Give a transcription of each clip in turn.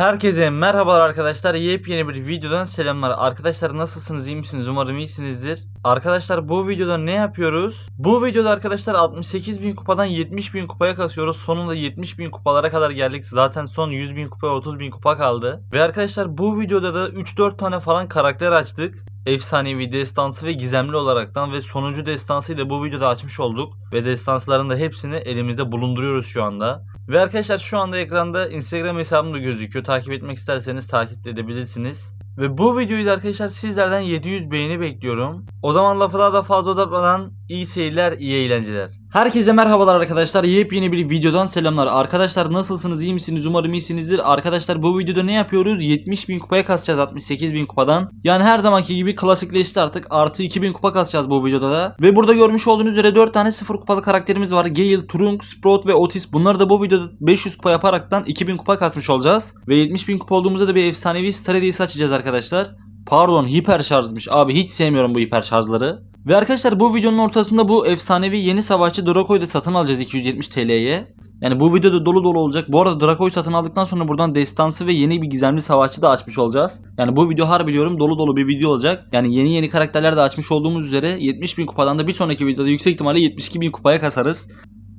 Herkese merhabalar arkadaşlar. Yepyeni bir videodan selamlar. Arkadaşlar nasılsınız? iyi misiniz? Umarım iyisinizdir. Arkadaşlar bu videoda ne yapıyoruz? Bu videoda arkadaşlar 68 bin kupadan 70 bin kupaya kasıyoruz. Sonunda 70 bin kupalara kadar geldik. Zaten son 100 bin kupaya 30 bin kupa kaldı. Ve arkadaşlar bu videoda da 3-4 tane falan karakter açtık. Efsanevi, destansı ve gizemli olaraktan ve sonuncu destansıyı da bu videoda açmış olduk. Ve destansların da hepsini elimizde bulunduruyoruz şu anda. Ve arkadaşlar şu anda ekranda Instagram hesabım da gözüküyor. Takip etmek isterseniz takip de edebilirsiniz. Ve bu videoyu da arkadaşlar sizlerden 700 beğeni bekliyorum. O zaman lafı daha da fazla uzatmadan iyi seyirler, iyi eğlenceler. Herkese merhabalar arkadaşlar. Yepyeni bir videodan selamlar. Arkadaşlar nasılsınız? iyi misiniz? Umarım iyisinizdir. Arkadaşlar bu videoda ne yapıyoruz? 70 bin kupaya kasacağız 68 bin kupadan. Yani her zamanki gibi klasikleşti artık. Artı 2000 kupa kasacağız bu videoda da. Ve burada görmüş olduğunuz üzere 4 tane 0 kupalı karakterimiz var. Gale, Trunk, Sprout ve Otis. Bunları da bu videoda 500 kupa yaparaktan 2000 kupa kasmış olacağız. Ve 70 bin kupa olduğumuzda da bir efsanevi Stradis'i açacağız arkadaşlar. Pardon hiper şarjmış. Abi hiç sevmiyorum bu hiper şarjları. Ve arkadaşlar bu videonun ortasında bu efsanevi yeni savaşçı Draco'yu da satın alacağız 270 TL'ye. Yani bu videoda dolu dolu olacak. Bu arada Draco'yu satın aldıktan sonra buradan destansı ve yeni bir gizemli savaşçı da açmış olacağız. Yani bu video harbi biliyorum dolu dolu bir video olacak. Yani yeni yeni karakterler de açmış olduğumuz üzere 70 bin kupadan da bir sonraki videoda yüksek ihtimalle 72 bin kupaya kasarız.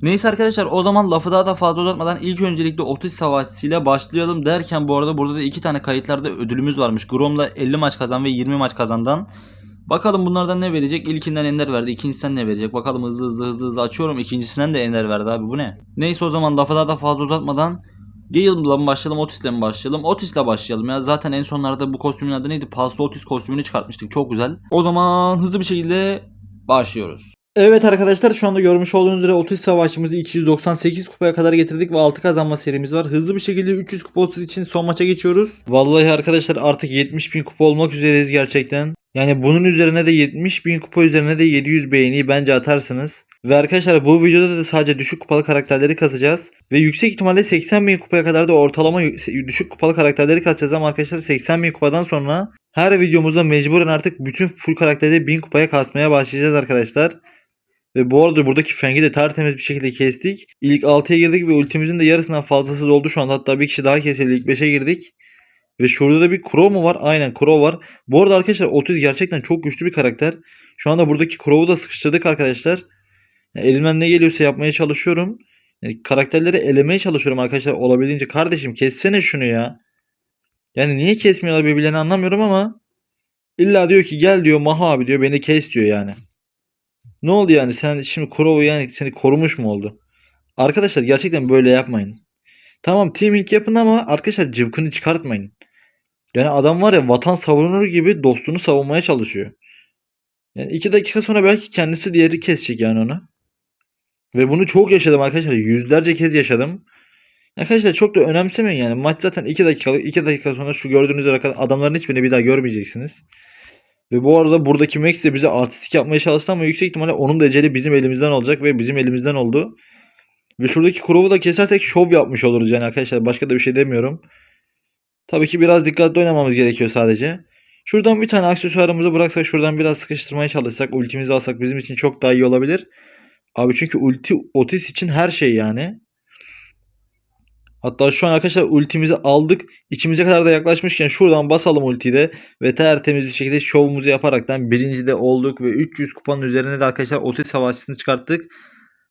Neyse arkadaşlar o zaman lafı daha da fazla uzatmadan ilk öncelikle 30 savaşçısıyla başlayalım derken bu arada burada da iki tane kayıtlarda ödülümüz varmış. Grom'la 50 maç kazan ve 20 maç kazandan. Bakalım bunlardan ne verecek? İlkinden Ender verdi. ikincisinden ne verecek? Bakalım hızlı hızlı hızlı hızlı açıyorum. İkincisinden de Ender verdi abi bu ne? Neyse o zaman lafı daha da fazla uzatmadan Gale'la mı başlayalım Otis'le mi başlayalım? Otis'le başlayalım ya. Zaten en sonlarda bu kostümün adı neydi? Paslı Otis kostümünü çıkartmıştık. Çok güzel. O zaman hızlı bir şekilde başlıyoruz. Evet arkadaşlar şu anda görmüş olduğunuz üzere 30 savaşçımızı 298 kupaya kadar getirdik ve 6 kazanma serimiz var. Hızlı bir şekilde 300 kupa 30 için son maça geçiyoruz. Vallahi arkadaşlar artık 70 bin kupa olmak üzereyiz gerçekten. Yani bunun üzerine de 70 bin kupa üzerine de 700 beğeni bence atarsınız. Ve arkadaşlar bu videoda da sadece düşük kupalı karakterleri kasacağız. Ve yüksek ihtimalle 80 bin kupaya kadar da ortalama düşük kupalı karakterleri kasacağız ama arkadaşlar 80 bin kupadan sonra her videomuzda mecburen artık bütün full karakteri 1000 kupaya kasmaya başlayacağız arkadaşlar. Ve bu arada buradaki Feng'i de tertemiz bir şekilde kestik. İlk 6'ya girdik ve ultimizin de yarısından fazlası doldu şu anda. Hatta bir kişi daha kesildi. İlk 5'e girdik. Ve şurada da bir Crow mu var? Aynen Crow var. Bu arada arkadaşlar Otis gerçekten çok güçlü bir karakter. Şu anda buradaki Crow'u da sıkıştırdık arkadaşlar. Yani elimden ne geliyorsa yapmaya çalışıyorum. Yani karakterleri elemeye çalışıyorum arkadaşlar olabildiğince. Kardeşim kessene şunu ya. Yani niye kesmiyorlar birbirlerini anlamıyorum ama illa diyor ki gel diyor Maha abi diyor beni kes diyor yani. Ne oldu yani sen şimdi Crow'u yani seni korumuş mu oldu? Arkadaşlar gerçekten böyle yapmayın. Tamam teaming yapın ama arkadaşlar cıvkını çıkartmayın. Yani adam var ya vatan savunur gibi dostunu savunmaya çalışıyor. Yani iki dakika sonra belki kendisi diğeri kesecek yani onu. Ve bunu çok yaşadım arkadaşlar. Yüzlerce kez yaşadım. Arkadaşlar çok da önemsemeyin yani. Maç zaten 2 dakikalık. 2 dakika sonra şu gördüğünüz adamların hiçbirini bir daha görmeyeceksiniz. Ve bu arada buradaki Max de bize artistik yapmaya çalıştı ama yüksek ihtimalle onun da eceli bizim elimizden olacak ve bizim elimizden oldu. Ve şuradaki Crow'u da kesersek şov yapmış oluruz yani arkadaşlar. Başka da bir şey demiyorum. Tabii ki biraz dikkatli oynamamız gerekiyor sadece. Şuradan bir tane aksesuarımızı bıraksak şuradan biraz sıkıştırmaya çalışsak ultimizi alsak bizim için çok daha iyi olabilir. Abi çünkü ulti Otis için her şey yani. Hatta şu an arkadaşlar ultimizi aldık. İçimize kadar da yaklaşmışken şuradan basalım ultiyi de ve tertemiz bir şekilde şovumuzu yaparaktan birinci de olduk ve 300 kupanın üzerine de arkadaşlar Otis savaşçısını çıkarttık.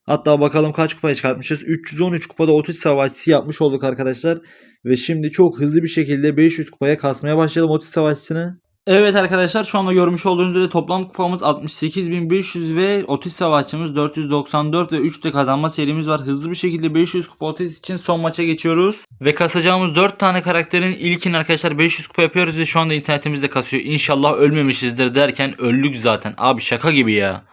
Hatta bakalım kaç kupaya çıkartmışız. 313 kupada Otis savaşçısı yapmış olduk arkadaşlar. Ve şimdi çok hızlı bir şekilde 500 kupaya kasmaya başlayalım Otis savaşçısını. Evet arkadaşlar şu anda görmüş olduğunuz üzere toplam kupamız 68.500 ve Otis savaşçımız 494 ve 3 de kazanma serimiz var. Hızlı bir şekilde 500 kupa Otis için son maça geçiyoruz. Ve kasacağımız 4 tane karakterin ilkini arkadaşlar 500 kupa yapıyoruz ve şu anda internetimizde kasıyor. İnşallah ölmemişizdir derken öldük zaten. Abi şaka gibi ya.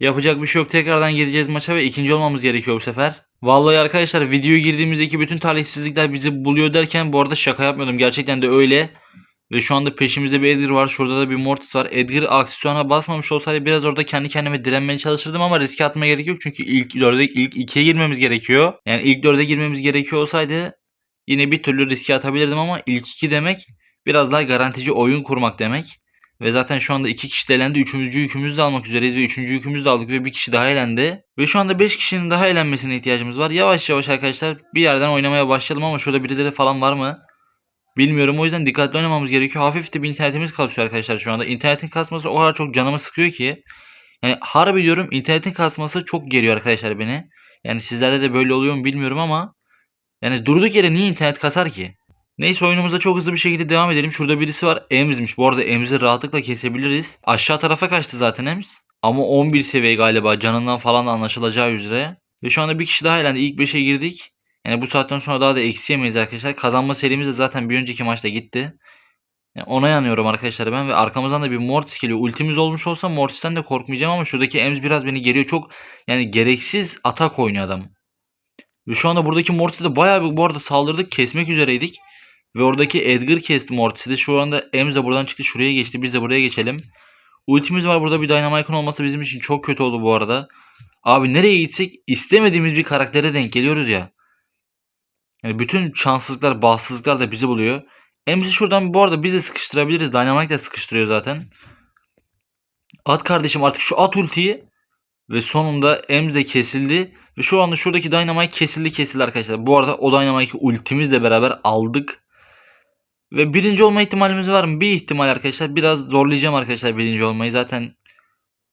Yapacak bir şey yok. Tekrardan gireceğiz maça ve ikinci olmamız gerekiyor bu sefer. Vallahi arkadaşlar videoya girdiğimizdeki bütün talihsizlikler bizi buluyor derken bu arada şaka yapmıyordum. Gerçekten de öyle. Ve şu anda peşimizde bir Edgar var. Şurada da bir Mortis var. Edgar aksiyona basmamış olsaydı biraz orada kendi kendime direnmeye çalışırdım ama riske atmaya gerek yok. Çünkü ilk dörde ilk ikiye girmemiz gerekiyor. Yani ilk dörde girmemiz gerekiyor olsaydı yine bir türlü riske atabilirdim ama ilk iki demek biraz daha garantici oyun kurmak demek. Ve zaten şu anda iki kişi de elendi. Üçüncü yükümüzü de almak üzereyiz ve üçüncü yükümüzü de aldık ve bir kişi daha elendi. Ve şu anda beş kişinin daha elenmesine ihtiyacımız var. Yavaş yavaş arkadaşlar bir yerden oynamaya başlayalım ama şurada birileri falan var mı? Bilmiyorum o yüzden dikkatli oynamamız gerekiyor. Hafif de bir internetimiz kasıyor arkadaşlar şu anda. İnternetin kasması o kadar çok canımı sıkıyor ki. Yani harbi diyorum internetin kasması çok geriyor arkadaşlar beni. Yani sizlerde de böyle oluyor mu bilmiyorum ama yani durduk yere niye internet kasar ki? Neyse oyunumuza çok hızlı bir şekilde devam edelim. Şurada birisi var. Emz'miş. Bu arada Emz'i rahatlıkla kesebiliriz. Aşağı tarafa kaçtı zaten Emz. Ama 11 seviye galiba. Canından falan anlaşılacağı üzere. Ve şu anda bir kişi daha elendi. İlk 5'e girdik. Yani bu saatten sonra daha da eksiyemeyiz arkadaşlar. Kazanma serimiz de zaten bir önceki maçta gitti. Yani ona yanıyorum arkadaşlar ben ve arkamızdan da bir Mortis geliyor. Ultimiz olmuş olsa Mortis'ten de korkmayacağım ama şuradaki Ems biraz beni geriyor. Çok yani gereksiz atak oynuyor adam. Ve şu anda buradaki Mortis'e de bayağı bir bu arada saldırdık. Kesmek üzereydik. Ve oradaki Edgar kesti Mortis'i de. Şu anda Ems de buradan çıktı. Şuraya geçti. Biz de buraya geçelim. Ultimiz var. Burada bir Dynamite'ın olması bizim için çok kötü oldu bu arada. Abi nereye gitsek istemediğimiz bir karaktere denk geliyoruz ya. Yani bütün şanssızlıklar, bahtsızlıklar da bizi buluyor. Emzi şuradan bu arada biz de sıkıştırabiliriz. Dynamite de sıkıştırıyor zaten. At kardeşim artık şu at ultiyi. Ve sonunda de kesildi. Ve şu anda şuradaki Dynamite kesildi kesildi arkadaşlar. Bu arada o Dynamite'i ultimizle beraber aldık. Ve birinci olma ihtimalimiz var mı? Bir ihtimal arkadaşlar. Biraz zorlayacağım arkadaşlar birinci olmayı. Zaten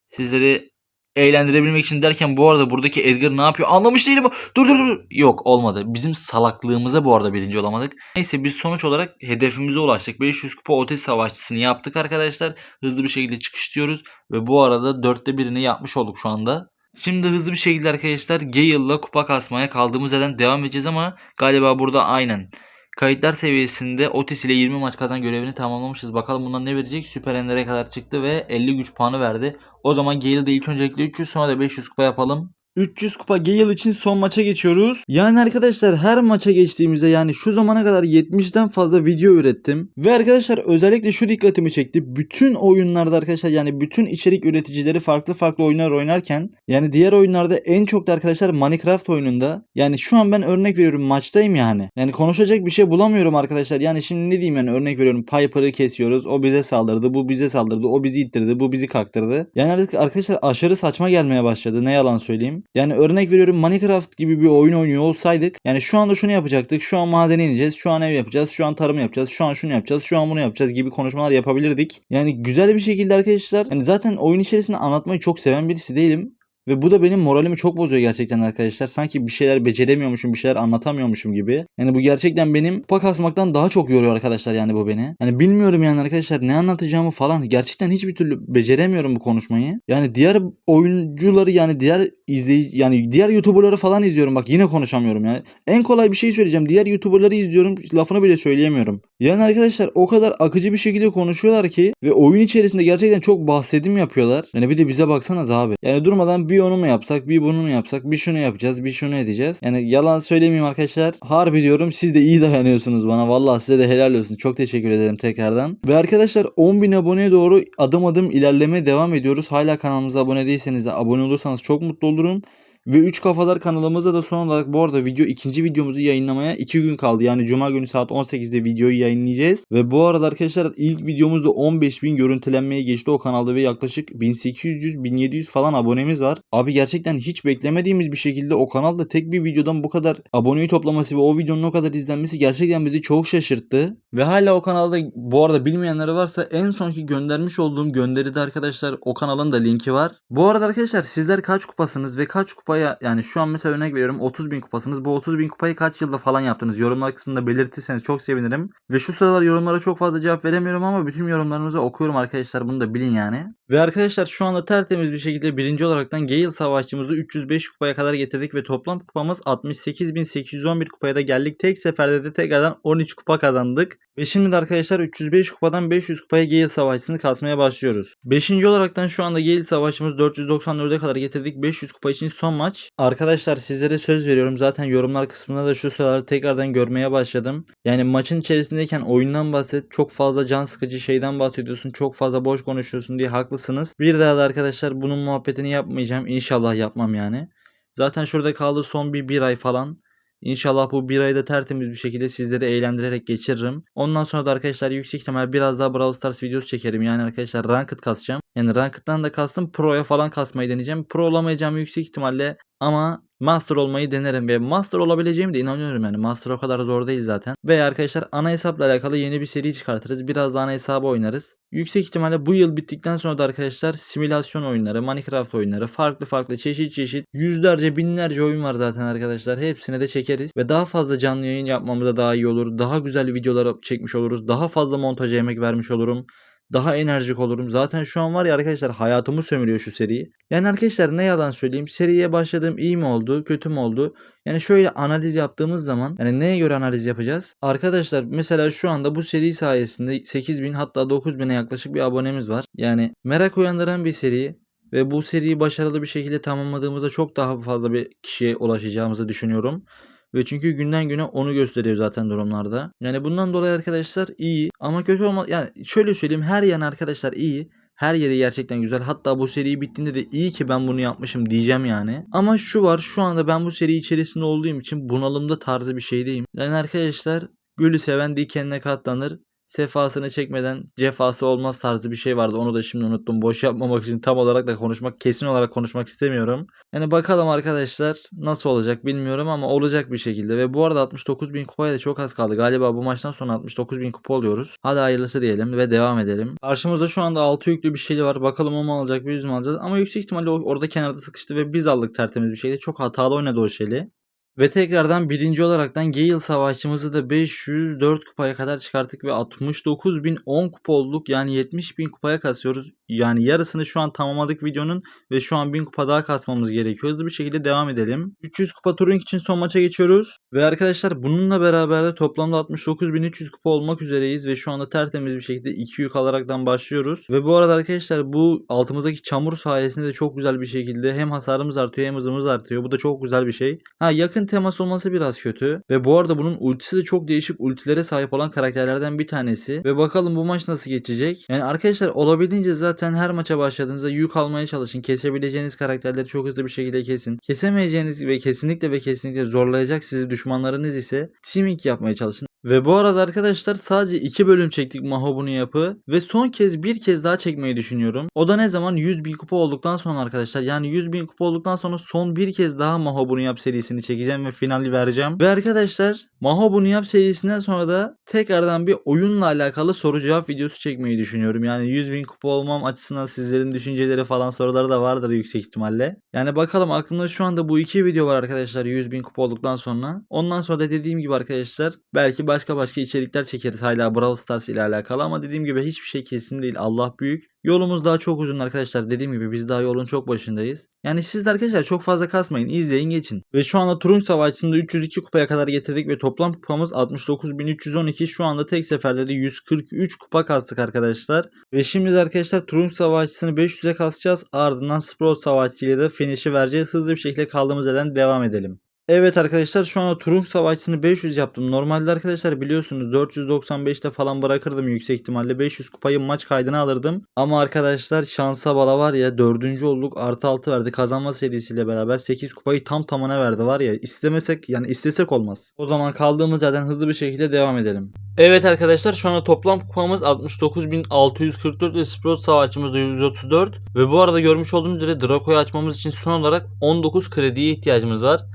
sizleri eğlendirebilmek için derken bu arada buradaki Edgar ne yapıyor anlamış değilim. Dur dur dur. Yok olmadı. Bizim salaklığımıza bu arada birinci olamadık. Neyse biz sonuç olarak hedefimize ulaştık. 500 kupa otel savaşçısını yaptık arkadaşlar. Hızlı bir şekilde çıkışlıyoruz. Ve bu arada dörtte birini yapmış olduk şu anda. Şimdi hızlı bir şekilde arkadaşlar Gale'la kupa kasmaya kaldığımız yerden devam edeceğiz ama galiba burada aynen. Kayıtlar seviyesinde Otis ile 20 maç kazan görevini tamamlamışız. Bakalım bundan ne verecek? Süper Ender'e kadar çıktı ve 50 güç puanı verdi. O zaman Gale'de ilk öncelikle 300 sonra da 500 kupa yapalım. 300 kupa Gale için son maça geçiyoruz. Yani arkadaşlar her maça geçtiğimizde yani şu zamana kadar 70'den fazla video ürettim. Ve arkadaşlar özellikle şu dikkatimi çekti. Bütün oyunlarda arkadaşlar yani bütün içerik üreticileri farklı farklı oyunlar oynarken yani diğer oyunlarda en çok da arkadaşlar Minecraft oyununda yani şu an ben örnek veriyorum maçtayım yani. Yani konuşacak bir şey bulamıyorum arkadaşlar. Yani şimdi ne diyeyim yani örnek veriyorum Piper'ı kesiyoruz. O bize saldırdı. Bu bize saldırdı. O bizi ittirdi. Bu bizi kaktırdı. Yani artık arkadaşlar aşırı saçma gelmeye başladı. Ne yalan söyleyeyim. Yani örnek veriyorum Minecraft gibi bir oyun oynuyor olsaydık yani şu anda şunu yapacaktık. Şu an madene ineceğiz. Şu an ev yapacağız. Şu an tarım yapacağız. Şu an şunu yapacağız. Şu an bunu yapacağız gibi konuşmalar yapabilirdik. Yani güzel bir şekilde arkadaşlar yani zaten oyun içerisinde anlatmayı çok seven birisi değilim. Ve bu da benim moralimi çok bozuyor gerçekten arkadaşlar. Sanki bir şeyler beceremiyormuşum, bir şeyler anlatamıyormuşum gibi. Yani bu gerçekten benim kupa kasmaktan daha çok yoruyor arkadaşlar yani bu beni. Yani bilmiyorum yani arkadaşlar ne anlatacağımı falan. Gerçekten hiçbir türlü beceremiyorum bu konuşmayı. Yani diğer oyuncuları yani diğer izleyici yani diğer YouTuber'ları falan izliyorum. Bak yine konuşamıyorum yani. En kolay bir şey söyleyeceğim. Diğer YouTuber'ları izliyorum. Lafını bile söyleyemiyorum. Yani arkadaşlar o kadar akıcı bir şekilde konuşuyorlar ki ve oyun içerisinde gerçekten çok bahsedim yapıyorlar. Yani bir de bize baksanız abi. Yani durmadan bir onu mu yapsak, bir bunu mu yapsak, bir şunu yapacağız, bir şunu edeceğiz. Yani yalan söylemeyeyim arkadaşlar. Harbi diyorum siz de iyi dayanıyorsunuz bana. Vallahi size de helal olsun. Çok teşekkür ederim tekrardan. Ve arkadaşlar 10.000 aboneye doğru adım adım ilerlemeye devam ediyoruz. Hala kanalımıza abone değilseniz de abone olursanız çok mutlu olurum. Ve 3 Kafalar kanalımıza da son olarak bu arada video ikinci videomuzu yayınlamaya 2 gün kaldı. Yani cuma günü saat 18'de videoyu yayınlayacağız. Ve bu arada arkadaşlar ilk videomuzda 15.000 görüntülenmeye geçti o kanalda ve yaklaşık 1800-1700 falan abonemiz var. Abi gerçekten hiç beklemediğimiz bir şekilde o kanalda tek bir videodan bu kadar aboneyi toplaması ve o videonun o kadar izlenmesi gerçekten bizi çok şaşırttı. Ve hala o kanalda bu arada bilmeyenleri varsa en sonki göndermiş olduğum gönderide arkadaşlar o kanalın da linki var. Bu arada arkadaşlar sizler kaç kupasınız ve kaç kupaya yani şu an mesela örnek veriyorum 30 bin kupasınız. Bu 30 bin kupayı kaç yılda falan yaptınız? Yorumlar kısmında belirtirseniz çok sevinirim. Ve şu sıralar yorumlara çok fazla cevap veremiyorum ama bütün yorumlarınızı okuyorum arkadaşlar. Bunu da bilin yani. Ve arkadaşlar şu anda tertemiz bir şekilde birinci olaraktan Gale savaşçımızı 305 kupaya kadar getirdik ve toplam kupamız 68.811 kupaya da geldik. Tek seferde de tekrardan 13 kupa kazandık. Ve şimdi de arkadaşlar 305 kupadan 500 kupaya Gale savaşçısını kasmaya başlıyoruz. Beşinci olaraktan şu anda Gale savaşçımız 494'e kadar getirdik. 500 kupa için son maç. Arkadaşlar sizlere söz veriyorum. Zaten yorumlar kısmında da şu sıralar tekrardan görmeye başladım. Yani maçın içerisindeyken oyundan bahset. Çok fazla can sıkıcı şeyden bahsediyorsun. Çok fazla boş konuşuyorsun diye haklısınız. Bir daha da arkadaşlar bunun muhabbetini yapmayacağım. İnşallah yapmam yani. Zaten şurada kaldı son bir, bir ay falan. İnşallah bu bir ayda tertemiz bir şekilde sizleri eğlendirerek geçiririm. Ondan sonra da arkadaşlar yüksek ihtimal biraz daha Brawl Stars videosu çekerim. Yani arkadaşlar Ranked kasacağım. Yani Ranked'dan da kastım Pro'ya falan kasmayı deneyeceğim. Pro olamayacağım yüksek ihtimalle ama Master olmayı denerim ve Master olabileceğimi de inanıyorum yani. Master o kadar zor değil zaten. Ve arkadaşlar ana hesapla alakalı yeni bir seri çıkartırız. Biraz da ana hesabı oynarız. Yüksek ihtimalle bu yıl bittikten sonra da arkadaşlar simülasyon oyunları, Minecraft oyunları, farklı farklı çeşit çeşit yüzlerce binlerce oyun var zaten arkadaşlar. Hepsini de çekeriz ve daha fazla canlı yayın yapmamıza daha iyi olur. Daha güzel videolar çekmiş oluruz. Daha fazla montaja emek vermiş olurum. Daha enerjik olurum. Zaten şu an var ya arkadaşlar hayatımı sömürüyor şu seri. Yani arkadaşlar ne yalan söyleyeyim. Seriye başladığım iyi mi oldu, kötü mü oldu? Yani şöyle analiz yaptığımız zaman yani neye göre analiz yapacağız? Arkadaşlar mesela şu anda bu seri sayesinde 8000 hatta 9000'e yaklaşık bir abonemiz var. Yani merak uyandıran bir seri ve bu seriyi başarılı bir şekilde tamamladığımızda çok daha fazla bir kişiye ulaşacağımızı düşünüyorum. Ve çünkü günden güne onu gösteriyor zaten durumlarda. Yani bundan dolayı arkadaşlar iyi ama kötü olma yani şöyle söyleyeyim her yan arkadaşlar iyi. Her yeri gerçekten güzel. Hatta bu seri bittiğinde de iyi ki ben bunu yapmışım diyeceğim yani. Ama şu var şu anda ben bu seri içerisinde olduğum için bunalımda tarzı bir şeydeyim. Yani arkadaşlar gülü seven dikenine katlanır. Sefasını çekmeden cefası olmaz tarzı bir şey vardı. Onu da şimdi unuttum. Boş yapmamak için tam olarak da konuşmak, kesin olarak konuşmak istemiyorum. Yani bakalım arkadaşlar nasıl olacak bilmiyorum ama olacak bir şekilde. Ve bu arada 69 bin kupaya da çok az kaldı. Galiba bu maçtan sonra 69 bin kupa oluyoruz. Hadi hayırlısı diyelim ve devam edelim. Karşımızda şu anda 6 yüklü bir şey var. Bakalım o mu alacak biz mi alacağız. Ama yüksek ihtimalle orada kenarda sıkıştı ve biz aldık tertemiz bir şekilde. Çok hatalı oynadı o şeyi. Ve tekrardan birinci olaraktan Gale savaşçımızı da 504 kupaya kadar çıkarttık ve 69.010 kupa olduk. Yani 70.000 kupaya kasıyoruz. Yani yarısını şu an tamamladık videonun ve şu an 1000 kupa daha kasmamız gerekiyor. Hızlı bir şekilde devam edelim. 300 kupa Turing için son maça geçiyoruz. Ve arkadaşlar bununla beraber de toplamda 69.300 kupa olmak üzereyiz ve şu anda tertemiz bir şekilde 2 yük alaraktan başlıyoruz. Ve bu arada arkadaşlar bu altımızdaki çamur sayesinde de çok güzel bir şekilde hem hasarımız artıyor hem hızımız artıyor. Bu da çok güzel bir şey. Ha yakın temas olması biraz kötü. Ve bu arada bunun ultisi de çok değişik ultilere sahip olan karakterlerden bir tanesi. Ve bakalım bu maç nasıl geçecek. Yani arkadaşlar olabildiğince zaten her maça başladığınızda yük almaya çalışın. Kesebileceğiniz karakterleri çok hızlı bir şekilde kesin. Kesemeyeceğiniz ve kesinlikle ve kesinlikle zorlayacak sizi düşmanlarınız ise teaming yapmaya çalışın. Ve bu arada arkadaşlar sadece 2 bölüm çektik Maho bunu yapı ve son kez bir kez daha çekmeyi düşünüyorum. O da ne zaman 100 bin kupa olduktan sonra arkadaşlar yani 100 bin kupa olduktan sonra son bir kez daha Maho bunu yap serisini çekeceğim ve finali vereceğim. Ve arkadaşlar Maho bunu yap serisinden sonra da tekrardan bir oyunla alakalı soru cevap videosu çekmeyi düşünüyorum. Yani 100 bin kupa olmam açısından sizlerin düşünceleri falan soruları da vardır yüksek ihtimalle. Yani bakalım aklımda şu anda bu iki video var arkadaşlar 100 bin kupa olduktan sonra. Ondan sonra da dediğim gibi arkadaşlar belki başka başka içerikler çekeriz hala Brawl Stars ile alakalı ama dediğim gibi hiçbir şey kesin değil. Allah büyük. Yolumuz daha çok uzun arkadaşlar. Dediğim gibi biz daha yolun çok başındayız. Yani siz de arkadaşlar çok fazla kasmayın. izleyin geçin. Ve şu anda Turunç Savaşı'nda 302 kupaya kadar getirdik ve toplam kupamız 69.312. Şu anda tek seferde de 143 kupa kastık arkadaşlar. Ve şimdi de arkadaşlar Turunç Savaşçısını 500'e kasacağız. Ardından Sprout Savaşçı ile de finish'i vereceğiz. Hızlı bir şekilde kaldığımız yerden devam edelim. Evet arkadaşlar şu anda Turunk Savaşçısını 500 yaptım. Normalde arkadaşlar biliyorsunuz 495'te falan bırakırdım yüksek ihtimalle. 500 kupayı maç kaydına alırdım. Ama arkadaşlar şansa bala var ya 4. olduk artı 6 verdi. Kazanma serisiyle beraber 8 kupayı tam tamına verdi var ya. istemesek yani istesek olmaz. O zaman kaldığımız yerden hızlı bir şekilde devam edelim. Evet arkadaşlar şu anda toplam kupamız 69.644 ve Sprout savaşçımız da 134. Ve bu arada görmüş olduğunuz üzere Draco'yu açmamız için son olarak 19 krediye ihtiyacımız var.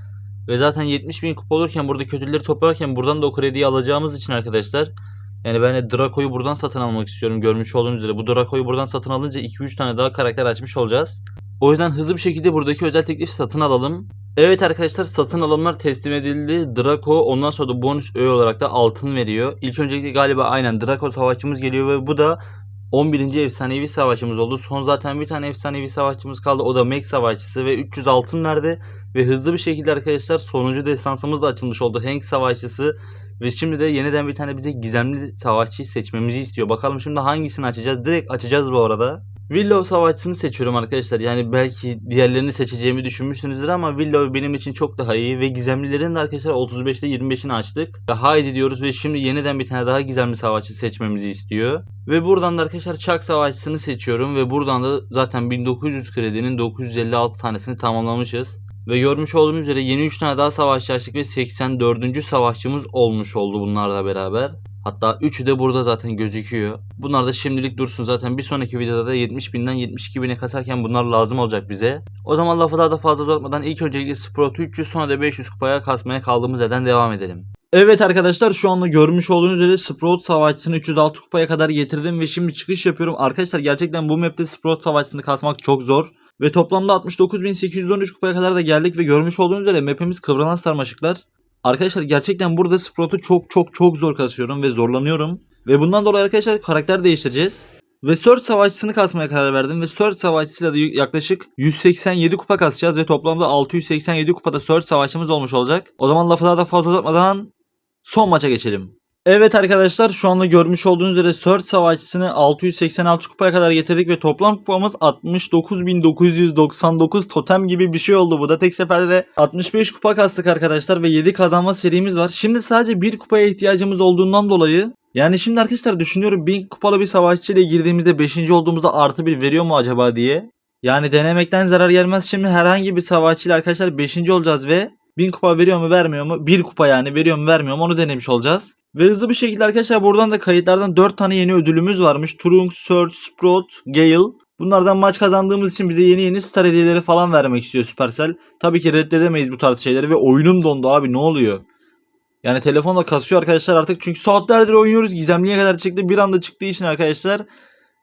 Ve zaten 70 bin kupa olurken burada kötüleri toplarken buradan da o krediyi alacağımız için arkadaşlar. Yani ben de Draco'yu buradan satın almak istiyorum görmüş olduğunuz üzere. Bu Draco'yu buradan satın alınca 2-3 tane daha karakter açmış olacağız. O yüzden hızlı bir şekilde buradaki özel teklifi satın alalım. Evet arkadaşlar satın alımlar teslim edildi. Draco ondan sonra da bonus öğe olarak da altın veriyor. İlk öncelikle galiba aynen Draco savaşçımız geliyor ve bu da 11. efsanevi savaşçımız oldu. Son zaten bir tane efsanevi savaşçımız kaldı. O da Meg savaşçısı ve 300 altın verdi. Ve hızlı bir şekilde arkadaşlar sonuncu destansımız da açılmış oldu. Hank savaşçısı. Ve şimdi de yeniden bir tane bize gizemli savaşçıyı seçmemizi istiyor. Bakalım şimdi hangisini açacağız? Direkt açacağız bu arada. Willow savaşçısını seçiyorum arkadaşlar. Yani belki diğerlerini seçeceğimi düşünmüşsünüzdür ama Willow benim için çok daha iyi. Ve gizemlilerin de arkadaşlar 35'te 25'ini açtık. Ve haydi diyoruz ve şimdi yeniden bir tane daha gizemli savaşçı seçmemizi istiyor. Ve buradan da arkadaşlar Chuck savaşçısını seçiyorum. Ve buradan da zaten 1900 kredinin 956 tanesini tamamlamışız. Ve görmüş olduğunuz üzere yeni 3 tane daha savaşçı açtık ve 84. savaşçımız olmuş oldu bunlarla beraber. Hatta üçü de burada zaten gözüküyor. Bunlar da şimdilik dursun zaten bir sonraki videoda da 70 binden 72 bine kasarken bunlar lazım olacak bize. O zaman lafı daha da fazla uzatmadan ilk öncelikle Sprout 300 sonra da 500 kupaya kasmaya kaldığımız yerden devam edelim. Evet arkadaşlar şu anda görmüş olduğunuz üzere Sprout savaşçısını 306 kupaya kadar getirdim ve şimdi çıkış yapıyorum. Arkadaşlar gerçekten bu map'te Sprout savaşçısını kasmak çok zor. Ve toplamda 69.813 kupaya kadar da geldik ve görmüş olduğunuz üzere map'imiz kıvranan sarmaşıklar. Arkadaşlar gerçekten burada Sprout'u çok çok çok zor kasıyorum ve zorlanıyorum. Ve bundan dolayı arkadaşlar karakter değiştireceğiz. Ve Surge savaşçısını kasmaya karar verdim ve Surge savaşçısıyla da yaklaşık 187 kupa kasacağız ve toplamda 687 kupada Surge savaşçımız olmuş olacak. O zaman lafı daha da fazla uzatmadan son maça geçelim. Evet arkadaşlar şu anda görmüş olduğunuz üzere Surge savaşçısını 686 kupaya kadar getirdik ve toplam kupamız 69.999 totem gibi bir şey oldu. Bu da tek seferde de 65 kupa kastık arkadaşlar ve 7 kazanma serimiz var. Şimdi sadece bir kupaya ihtiyacımız olduğundan dolayı yani şimdi arkadaşlar düşünüyorum 1000 kupalı bir savaşçı ile girdiğimizde 5. olduğumuzda artı bir veriyor mu acaba diye. Yani denemekten zarar gelmez. Şimdi herhangi bir savaşçıyla arkadaşlar 5. olacağız ve 1000 kupa veriyor mu vermiyor mu? 1 kupa yani veriyor mu vermiyor mu onu denemiş olacağız. Ve hızlı bir şekilde arkadaşlar buradan da kayıtlardan 4 tane yeni ödülümüz varmış. Trunks, Surge, Sprout, Gale. Bunlardan maç kazandığımız için bize yeni yeni star hediyeleri falan vermek istiyor Supercell. Tabii ki reddedemeyiz bu tarz şeyleri ve oyunum dondu abi ne oluyor? Yani telefonla kasıyor arkadaşlar artık çünkü saatlerdir oynuyoruz. Gizemliye kadar çıktı. Bir anda çıktığı için arkadaşlar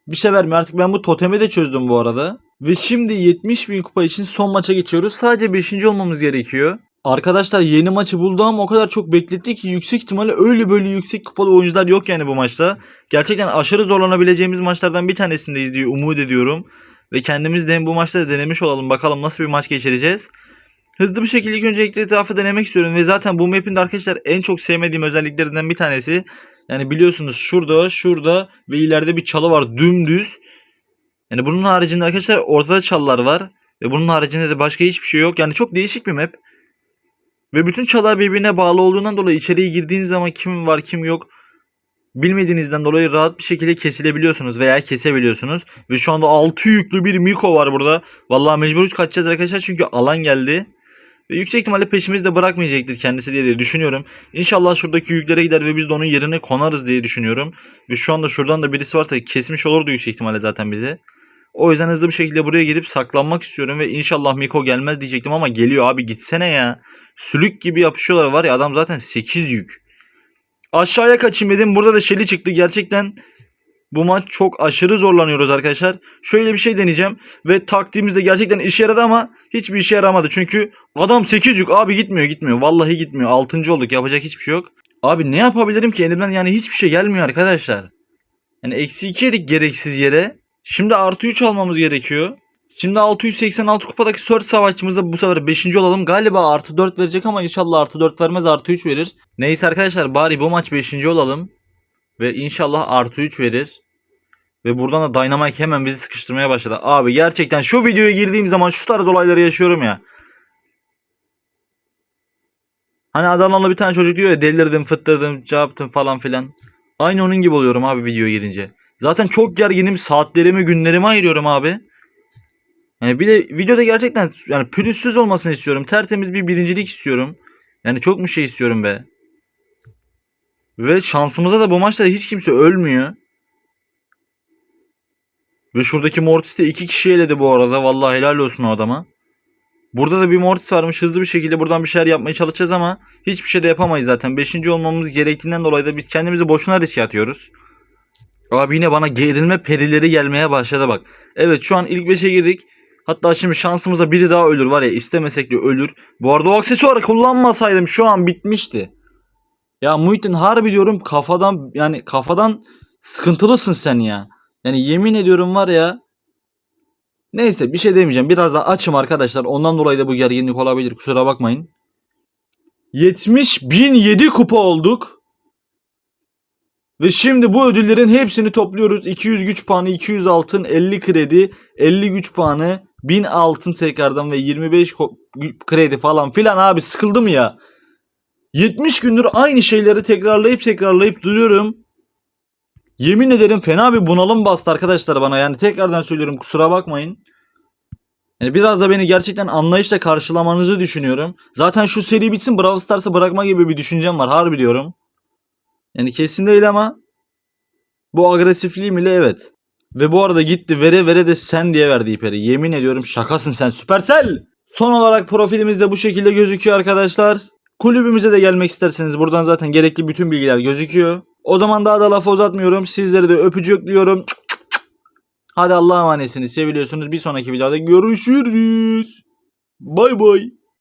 bir şey vermiyor. Artık ben bu totemi de çözdüm bu arada. Ve şimdi 70 bin kupa için son maça geçiyoruz. Sadece 5. olmamız gerekiyor. Arkadaşlar yeni maçı buldu ama o kadar çok bekletti ki yüksek ihtimalle öyle böyle yüksek kupalı oyuncular yok yani bu maçta. Gerçekten aşırı zorlanabileceğimiz maçlardan bir tanesindeyiz diye umut ediyorum. Ve kendimiz de bu maçta denemiş olalım. Bakalım nasıl bir maç geçireceğiz. Hızlı bir şekilde ilk öncelikle etrafı denemek istiyorum. Ve zaten bu map'in de arkadaşlar en çok sevmediğim özelliklerinden bir tanesi. Yani biliyorsunuz şurada, şurada ve ileride bir çalı var dümdüz. Yani bunun haricinde arkadaşlar ortada çalılar var. Ve bunun haricinde de başka hiçbir şey yok. Yani çok değişik bir map. Ve bütün çalar birbirine bağlı olduğundan dolayı içeriye girdiğiniz zaman kim var kim yok bilmediğinizden dolayı rahat bir şekilde kesilebiliyorsunuz veya kesebiliyorsunuz. Ve şu anda 6 yüklü bir Miko var burada. Vallahi mecbur kaçacağız arkadaşlar çünkü alan geldi. Ve yüksek ihtimalle peşimizde bırakmayacaktır kendisi diye de düşünüyorum. İnşallah şuradaki yüklere gider ve biz de onun yerine konarız diye düşünüyorum. Ve şu anda şuradan da birisi varsa kesmiş olurdu yüksek ihtimalle zaten bizi. O yüzden hızlı bir şekilde buraya gelip saklanmak istiyorum ve inşallah Miko gelmez diyecektim ama geliyor abi gitsene ya. Sülük gibi yapışıyorlar var ya adam zaten 8 yük. Aşağıya kaçayım dedim burada da şeli çıktı gerçekten. Bu maç çok aşırı zorlanıyoruz arkadaşlar. Şöyle bir şey deneyeceğim. Ve taktiğimiz de gerçekten işe yaradı ama hiçbir işe yaramadı. Çünkü adam 8 yük. Abi gitmiyor gitmiyor. Vallahi gitmiyor. 6. olduk. Yapacak hiçbir şey yok. Abi ne yapabilirim ki elimden yani hiçbir şey gelmiyor arkadaşlar. Yani eksi 2 yedik gereksiz yere. Şimdi artı 3 almamız gerekiyor. Şimdi 686 kupadaki Surge savaşçımızda bu sefer 5. olalım. Galiba artı 4 verecek ama inşallah artı 4 vermez artı 3 verir. Neyse arkadaşlar bari bu maç 5. olalım. Ve inşallah artı 3 verir. Ve buradan da Dynamite hemen bizi sıkıştırmaya başladı. Abi gerçekten şu videoya girdiğim zaman şu tarz olayları yaşıyorum ya. Hani Adanalı bir tane çocuk diyor ya delirdim fıttırdım yaptım falan filan. Aynı onun gibi oluyorum abi videoya girince. Zaten çok gerginim saatlerimi günlerimi ayırıyorum abi. Yani bir de videoda gerçekten yani pürüzsüz olmasını istiyorum. Tertemiz bir birincilik istiyorum. Yani çok mu şey istiyorum be. Ve şansımıza da bu maçta hiç kimse ölmüyor. Ve şuradaki Mortis de iki kişi eledi bu arada. Vallahi helal olsun o adama. Burada da bir Mortis varmış. Hızlı bir şekilde buradan bir şeyler yapmaya çalışacağız ama hiçbir şey de yapamayız zaten. Beşinci olmamız gerektiğinden dolayı da biz kendimizi boşuna riske atıyoruz. Abi yine bana gerilme perileri gelmeye başladı bak. Evet şu an ilk 5'e girdik. Hatta şimdi şansımıza biri daha ölür var ya istemesek de ölür. Bu arada o aksesuarı kullanmasaydım şu an bitmişti. Ya Muhittin harbi diyorum kafadan yani kafadan sıkıntılısın sen ya. Yani yemin ediyorum var ya. Neyse bir şey demeyeceğim. Biraz daha açım arkadaşlar. Ondan dolayı da bu gerginlik olabilir. Kusura bakmayın. 70 bin 7 kupa olduk. Ve şimdi bu ödüllerin hepsini topluyoruz. 200 güç puanı, 200 altın, 50 kredi, 50 güç puanı, 1000 altın tekrardan ve 25 ko- kredi falan filan abi sıkıldım ya. 70 gündür aynı şeyleri tekrarlayıp tekrarlayıp duruyorum. Yemin ederim fena bir bunalım bastı arkadaşlar bana. Yani tekrardan söylüyorum kusura bakmayın. Yani biraz da beni gerçekten anlayışla karşılamanızı düşünüyorum. Zaten şu seri bitsin Brawl Stars'ı bırakma gibi bir düşüncem var. Harbi diyorum. Yani kesin değil ama bu agresifliğim ile evet. Ve bu arada gitti vere vere de sen diye verdi İperi. Yemin ediyorum şakasın sen Süpersel. Son olarak profilimiz de bu şekilde gözüküyor arkadaşlar. Kulübümüze de gelmek isterseniz buradan zaten gerekli bütün bilgiler gözüküyor. O zaman daha da lafı uzatmıyorum. Sizleri de öpücüklüyorum. Hadi Allah'a emanetsiniz. Seviliyorsunuz. Bir sonraki videoda görüşürüz. Bay bay.